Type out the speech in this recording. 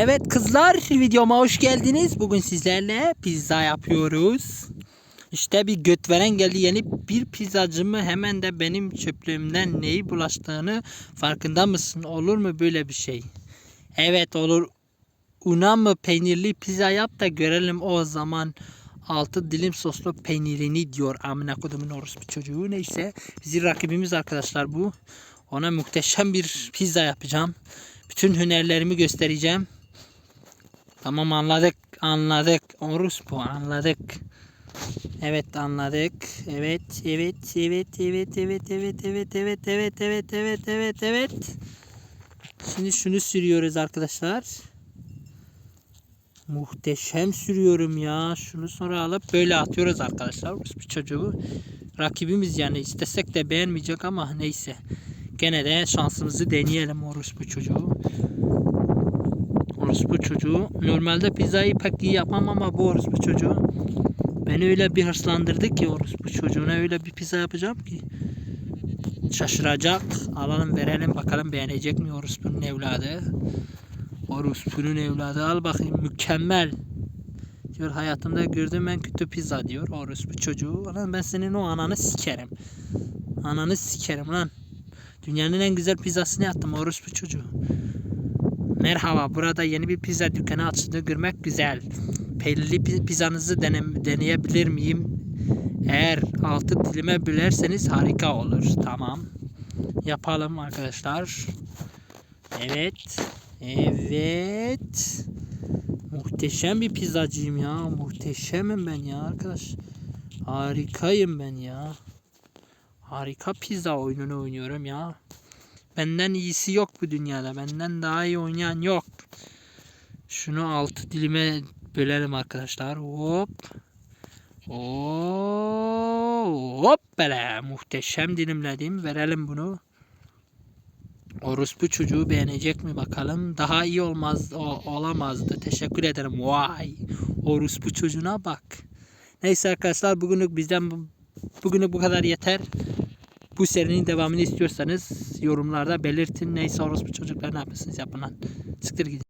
Evet kızlar videoma hoş geldiniz. Bugün sizlerle pizza yapıyoruz. İşte bir göt veren geldi yeni bir pizzacımı hemen de benim çöplüğümden neyi bulaştığını farkında mısın? Olur mu böyle bir şey? Evet olur. Una mı peynirli pizza yap da görelim o zaman altı dilim soslu peynirini diyor amına kodumun orospu çocuğu. Neyse bizim rakibimiz arkadaşlar bu. Ona muhteşem bir pizza yapacağım. Bütün hünerlerimi göstereceğim. Tamam anladık anladık. Orospu anladık. Evet anladık. Evet evet evet evet evet evet evet evet evet evet evet evet evet. Şimdi şunu sürüyoruz arkadaşlar. Muhteşem sürüyorum ya. Şunu sonra alıp böyle atıyoruz arkadaşlar. Orospu çocuğu. Rakibimiz yani istesek de beğenmeyecek ama neyse. Gene de şansımızı deneyelim orospu çocuğu. Orospu çocuğu. Normalde pizzayı pek iyi yapmam ama bu orospu çocuğu beni öyle bir hırslandırdı ki orospu çocuğuna öyle bir pizza yapacağım ki şaşıracak. Alalım verelim bakalım beğenecek mi orospunun evladı. Orospunun evladı al bakayım mükemmel. Diyor hayatımda gördüğüm en kötü pizza diyor orospu çocuğu. Lan ben senin o ananı sikerim. Ananı sikerim lan. Dünyanın en güzel pizzasını yaptım orospu çocuğu. Merhaba burada yeni bir pizza dükkanı açıldı görmek güzel. Peynirli pi- pizzanızı dene- deneyebilir miyim? Eğer altı dilime bölerseniz harika olur. Tamam. Yapalım arkadaşlar. Evet. Evet. Muhteşem bir pizzacıyım ya. Muhteşemim ben ya arkadaş. Harikayım ben ya. Harika pizza oyununu oynuyorum ya. Benden iyisi yok bu dünyada. Benden daha iyi oynayan yok. Şunu altı dilime bölelim arkadaşlar. Hop. Oo, hop böyle. Muhteşem dilimledim. Verelim bunu. Orospu çocuğu beğenecek mi bakalım. Daha iyi olmaz o, olamazdı. Teşekkür ederim. Vay. Orospu çocuğuna bak. Neyse arkadaşlar bugünlük bizden bu- bugünlük bu kadar yeter. Bu serinin devamını istiyorsanız yorumlarda belirtin. Neyse orospu çocuklar ne yapıyorsunuz yapın lan. Siktir gidin.